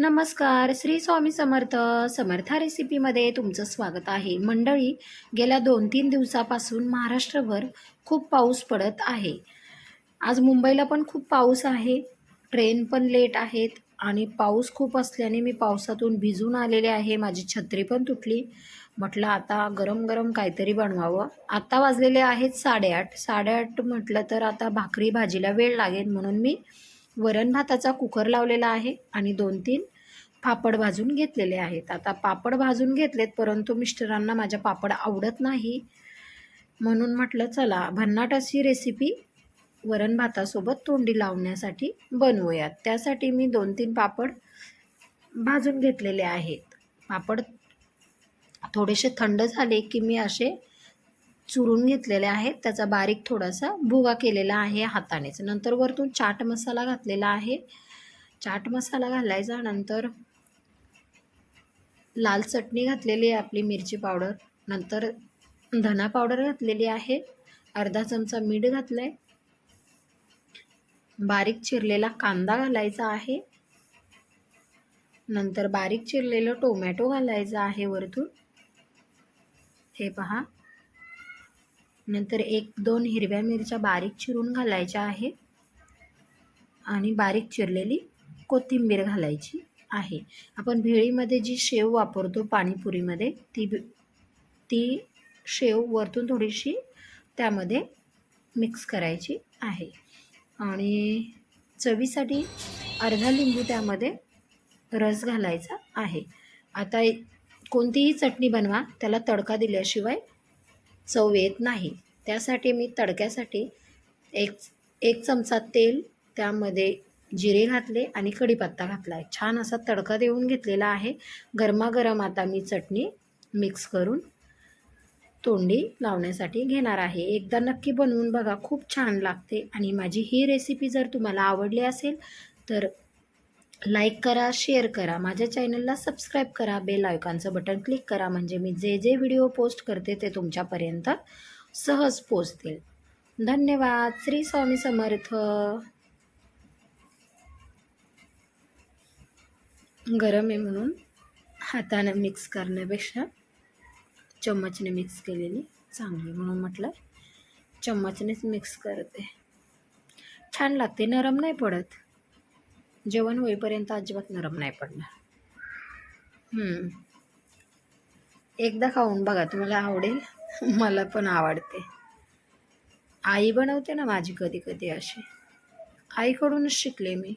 नमस्कार श्री स्वामी समर्थ. समर्था रेसिपीमध्ये तुमचं स्वागत आहे. मंडळी गेल्या दोन तीन दिवसापासून महाराष्ट्रभर खूप पाऊस पडत आहे. आज मुंबईला पण खूप पाऊस आहे. ट्रेन पण लेट आहेत आणि पाऊस खूप असल्याने मी पावसातून भिजून आलेले आहे. माझी छत्री पण तुटली. म्हटलं आता गरम गरम काहीतरी बनवावं. आत्ता वाजलेले आहेत साडेआठ. साडेआठ म्हटलं तर आता भाकरी भाजीला वेळ लागेल म्हणून मी वरण भाताचा कुकर लावलेला आहे आणि दोन तीन पापड भाजून घेतलेले आहेत. आता पापड भाजून घेतलेत परंतु मिस्टरांना माझ्या पापड आवडत नाही. म्हणून म्हटलं चला भन्नाट अशी रेसिपी वरण भातासोबत तोंडी लावण्यासाठी बनवूयात. त्यासाठी मी दोन तीन पापड भाजून घेतलेले आहेत. पापड थोडेसे थंड झाले की मी असे चुरून घेतलेले आहेत. त्याचा बारीक थोडासा भुगा केलेला आहे हातानेच. नंतर वरतून चाट मसाला घातलेला आहे. चाट मसाला घालायचा नंतर लाल चटणी घातलेली आहे आपली मिरची पावडर. नंतर धना पावडर घातलेली आहे. अर्धा चमचा मीठ घातलं आहे बारीक चिरलेला कांदा घालायचा आहे. नंतर बारीक चिरलेलं टोमॅटो घालायचं आहे वरतून. हे पहा. नंतर एक दोन हिरव्या मिरच्या बारीक चिरून घालायच्या आहे. आणि बारीक चिरलेली कोथिंबीर घालायची आहे. आपण भेळीमध्ये जी शेव वापरतो पाणीपुरीमध्ये ती ती शेव वरतून थोडीशी त्यामध्ये मिक्स करायची आहे. आणि चवीसाठी अर्धा लिंबू त्यामध्ये रस घालायचा आहे. आता कोणतीही चटणी बनवा त्याला तडका दिल्याशिवाय चव येत नाही. त्यासाठी मी तडक्यासाठी एक एक चमचा तेल त्यामध्ये जिरे घातले आणि कढीपत्ता घातला आहे छान असा तडका देऊन घेतलेला आहे. गरमागरम आता मी चटणी मिक्स करून तोंडी लावण्यासाठी घेणार आहे. एकदा नक्की बनवून बघा. खूप छान लागते आणि माझी ही रेसिपी जर तुम्हाला आवडली असेल तर लाईक करा शेअर करा. माझ्या चॅनलला सबस्क्राईब करा बेल आयकॉनचं बटन क्लिक करा. म्हणजे मी जे जे व्हिडिओ पोस्ट करते ते तुमच्यापर्यंत सहज पोचतील धन्यवाद. श्री स्वामी समर्थ. गरम आहे म्हणून हातानं मिक्स करण्यापेक्षा चम्मचने मिक्स केलेली चांगली म्हणून म्हटलं चम्मचनेच मिक्स करते. छान लागते नरम नाही पडत. जेवण होईपर्यंत अजिबात नरम नाही पडणार. एकदा खाऊन बघा तुम्हाला आवडेल? मला पण आवडते. आई बनवते ना माझी कधी कधी अशी. आईकडूनच शिकले मी.